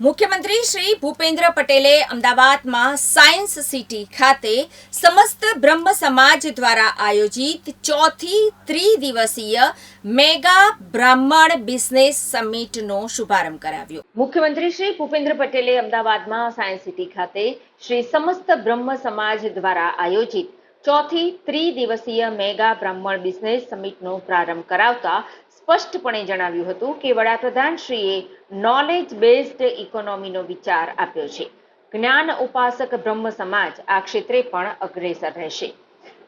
મુખ્યમંત્રી શ્રી ભૂપેન્દ્ર પટેલે અમદાવાદમાં સાયન્સ સિટી ખાતે સમસ્ત બ્રહ્મ સમાજ દ્વારા આયોજિત ચોથી ત્રિદિવસીય મેગા બ્રાહ્મણ બિઝનેસ સમિટનો શુભારંભ કરાવ્યો. મુખ્યમંત્રી શ્રી ભૂપેન્દ્ર પટેલે અમદાવાદમાં સાયન્સ સિટી ખાતે શ્રી સમસ્ત બ્રહ્મ સમાજ દ્વારા આયોજિત ચોથી ત્રિદિવસીય મેગા બ્રાહ્મણ બિઝનેસ સમિટનો પ્રારંભ કરાવતા સ્પષ્ટપણે જણાવ્યું હતું કે વડાપ્રધાનશ્રીએ નોલેજ બેઝડ ઇકોનોમીનો વિચાર આપ્યો છે. જ્ઞાન ઉપાસક બ્રહ્મ સમાજ આ ક્ષેત્રે પણ અગ્રેસર રહેશે.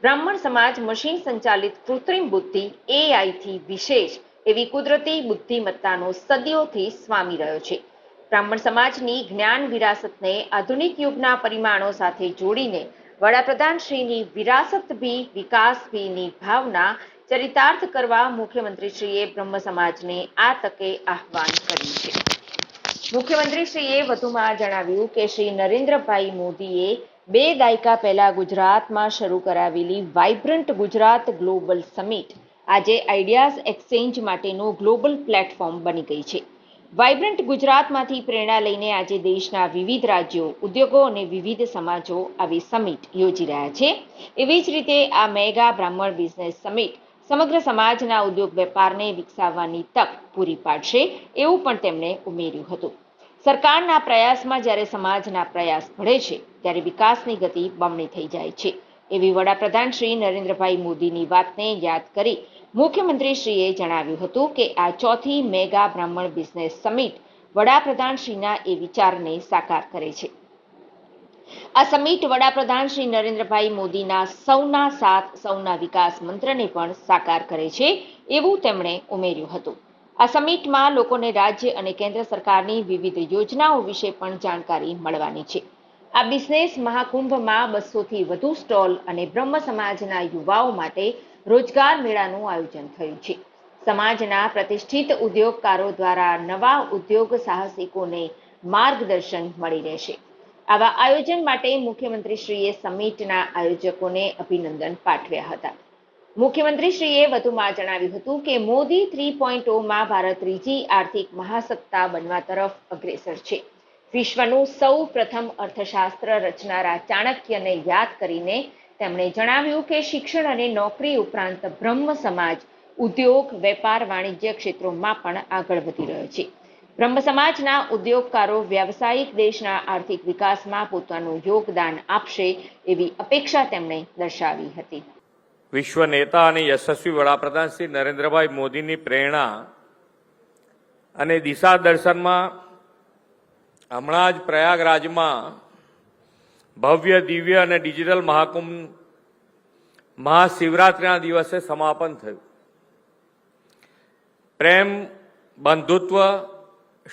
બ્રાહ્મણ સમાજ મશીન સંચાલિત કૃત્રિમ બુદ્ધિ એઆઈથી વિશેષ એવી કુદરતી બુદ્ધિમત્તાનો સદીઓથી સ્વામી રહ્યો છે. બ્રાહ્મણ સમાજની જ્ઞાન વિરાસતને આધુનિક યુગના પરિમાણો સાથે જોડીને વડાપ્રધાન શ્રીની વિરાસત ભી વિકાસ ભીની ભાવના ચરિતાર્થ કરવા મુખ્યમંત્રીશ્રીએ બ્રહ્મ સમાજને આ તકે આહવાન કર્યું છે. મુખ્યમંત્રીશ્રીએ વધુમાં જણાવ્યું કે શ્રી નરેન્દ્રભાઈ મોદીએ બે દાયકા પહેલા ગુજરાતમાં શરૂ કરાવેલી વાઇબ્રન્ટ ગુજરાત ગ્લોબલ સમિટ આજે આઈડિયાઝ એક્સચેન્જ માટેનું ગ્લોબલ પ્લેટફોર્મ બની ગઈ છે. વાઇબ્રન્ટ ગુજરાતમાંથી પ્રેરણા લઈને આજે દેશના વિવિધ રાજ્યો, ઉદ્યોગો અને વિવિધ સમાજો આવી સમિટ યોજી રહ્યા છે. એવી જ રીતે આ મેગા બ્રાહ્મણ બિઝનેસ સમિટ સમગ્ર સમાજના ઉદ્યોગ વેપારને વિકસાવવાની તક પૂરી પાડશે એવું પણ તેમણે ઉમેર્યું હતું. સરકારના પ્રયાસમાં જ્યારે સમાજના પ્રયાસ ઘડે છે, ત્યારે વિકાસની ગતિ બમણી થઈ જાય છે. એવી વડાપ્રધાન શ્રી નરેન્દ્રભાઈ મોદીની વાતને યાદ કરી મુખ્યમંત્રીશ્રીએ જણાવ્યું હતું કે આ ચોથી મેગા બ્રાહ્મણ બિઝનેસ સમિટ વડાપ્રધાનશ્રીના એ વિચારને સાકાર કરે છે. આ સમિટ વડાપ્રધાન શ્રી નરેન્દ્રભાઈ મોદીના સૌના સાથ, સૌના વિકાસ મંત્રને પણ સાકાર કરે છે એવું તેમણે ઉમેર્યું હતું. આ સમિટમાં લોકોને રાજ્ય અને કેન્દ્ર સરકારની વિવિધ યોજનાઓ વિશે પણ જાણકારી મળવાની છે. આ બિઝનેસ મહાકુંભમાં બસોથી વધુ સ્ટોલ અને બ્રહ્મ સમાજના યુવાઓ માટે રોજગાર મેળાનું આયોજન થયું છે. સમાજના પ્રતિષ્ઠિત ઉદ્યોગકારો દ્વારા નવા ઉદ્યોગ સાહસિકોને માર્ગદર્શન મળી રહેશે. આવા આયોજન માટે મુખ્યમંત્રીશ્રીએ સમિટના આયોજકોને અભિનંદન પાઠવ્યા હતા. મુખ્યમંત્રીશ્રીએ વધુમાં જણાવ્યું હતું કે મોદી થ્રી પોઈન્ટ ઓમાં ભારત ત્રીજી આર્થિક મહાસત્તા બનવા તરફ અગ્રેસર છે. વિશ્વનું સૌ પ્રથમ અર્થશાસ્ત્ર રચનારા ચાણક્યને યાદ કરીને તેમણે જણાવ્યું કે શિક્ષણ અને નોકરી ઉપરાંત બ્રહ્મ સમાજ, ઉદ્યોગ, વેપાર, વાણિજ્ય ક્ષેત્રોમાં પણ આગળ વધી રહ્યો છે. બ્રહ્મ સમાજના ઉદ્યોગકારો વ્યાવસાયિક દેશના આર્થિક વિકાસમાં પોતાનું યોગદાન આપશે એવી અપેક્ષા તેમણે દર્શાવી હતી. વિશ્વ નેતા અને યશસ્વી વડાપ્રધાન શ્રી નરેન્દ્રભાઈ મોદીની પ્રેરણા અને દિશા દર્શનમાં હમણાં જ પ્રયાગરાજમાં ભવ્ય, દિવ્ય અને ડિજિટલ મહાકુંભ, મહાશિવરાત્રિના દિવસે સમાપન થયું. પ્રેમ, બંધુત્વ,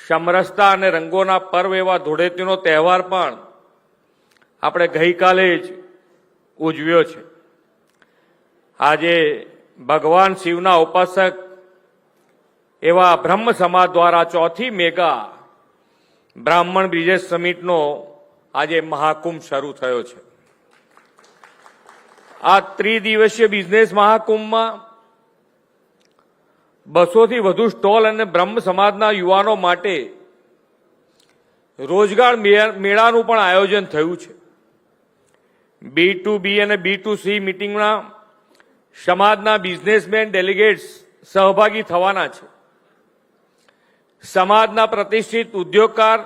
સમરસતા અને રંગોના પર્વ એવા ધૂળેટીનો તહેવાર પણ આપણે ગઈકાલે જ ઉજવ્યો છે. આજે ભગવાન શિવના ઉપાસક એવા બ્રહ્મ સમાજ દ્વારા ચોથી મેગા બ્રાહ્મણ બિઝનેસ સમિટનો આજે મહાકુંભ શરૂ થયો છે. આ ત્રિદિવસીય બિઝનેસ મહાકુંભમાં બસોથી વધુ સ્ટોલ અને બ્રહ્મ સમાજના યુવાનો માટે રોજગાર મેળાનું પણ આયોજન થયું છે. બી ટુ બી અને બી ટુ સી મિટિંગમાં સમાજના બિઝનેસમેન ડેલિગેટ્સ સહભાગી થવાના છે. સમાજના પ્રતિષ્ઠિત ઉદ્યોગકાર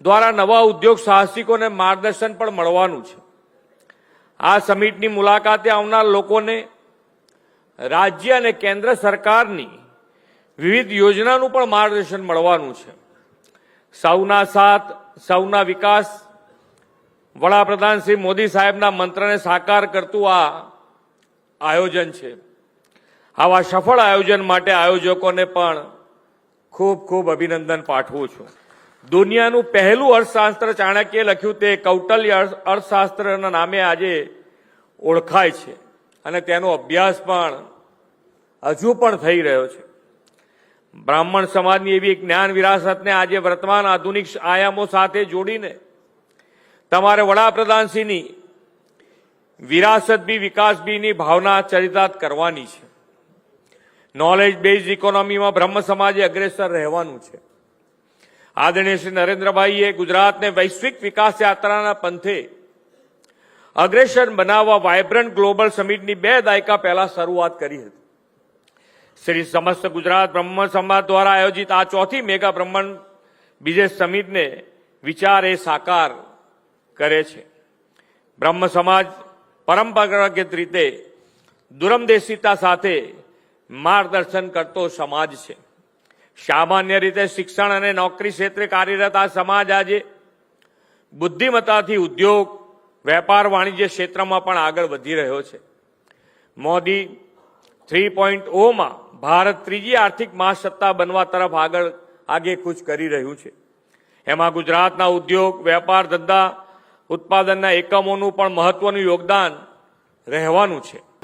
દ્વારા નવા ઉદ્યોગ સાહસિકોને માર્ગદર્શન પણ મળવાનું છે. આ સમિટની મુલાકાતે આવનાર લોકોને રાજ્ય અને કેન્દ્ર સરકારની વિવિધ યોજનાનું પણ માર્ગદર્શન મળવાનું છે. સૌના સાથ, સૌના વિકાસ, વડાપ્રધાન શ્રી મોદી સાહેબના મંત્રને સાકાર કરતું આ આયોજન છે. આવા સફળ આયોજન માટે આયોજકોને પણ ખૂબ ખૂબ અભિનંદન પાઠવું છું. દુનિયાનું પહેલું અર્થશાસ્ત્ર ચાણક્યે લખ્યું તે કૌટલ્ય અર્થ- અર્થશાસ્ત્રના નામે આજે ઓળખાય છે. અને તેનો અભ્યાસ પણ હજુ પણ થઈ રહ્યો છે. બ્રાહ્મણ સમાજની એવી જ્ઞાન વિરાસતને આજે વર્તમાન આધુનિક આયામો સાથે જોડીને તમારે વડાપ્રધાનશ્રીની વિરાસત બી વિકાસ બીની ભાવના ચરિતાર્થ કરવાની છે. નોલેજ બેઝ ઇકોનોમીમાં બ્રહ્મ સમાજે અગ્રેસર રહેવાનું છે. આદરણીય શ્રી નરેન્દ્રભાઈએ ગુજરાતને વૈશ્વિક વિકાસ યાત્રાના પંથે અગ્રેસર બનાવવા વાયબ્રન્ટ ગ્લોબલ સમિટની બે દાયકા પહેલા શરૂઆત કરી હતી. શ્રી સમસ્ત ગુજરાત બ્રહ્મ સમાજ દ્વારા આયોજિત આ ચોથી મેગા બ્રહ્માંડ બિઝનેસ સમિટને વિચાર એ સાકાર કરે છે. બ્રહ્મ સમાજ પરંપરાગત રીતે દુરમદેશિતા સાથે માર્ગદર્શન કરતો સમાજ છે. સામાન્ય રીતે શિક્ષણ અને નોકરી ક્ષેત્રે કાર્યરત આ સમાજ આજે બુદ્ધિમત્તાથી ઉદ્યોગ, વેપાર, વાણિજ્ય ક્ષેત્રમાં પણ આગળ વધી રહ્યો છે. મોદી થ્રી પોઈન્ટ ઓમાં ભારત ત્રીજી આર્થિક મહાસત્તા બનવા તરફ આગળ આગેકૂચ કરી રહ્યું છે. એમાં ગુજરાતના ઉદ્યોગ, વેપાર, ધંધા, ઉત્પાદનના એકમોનું પણ મહત્વનું યોગદાન રહેવાનું છે.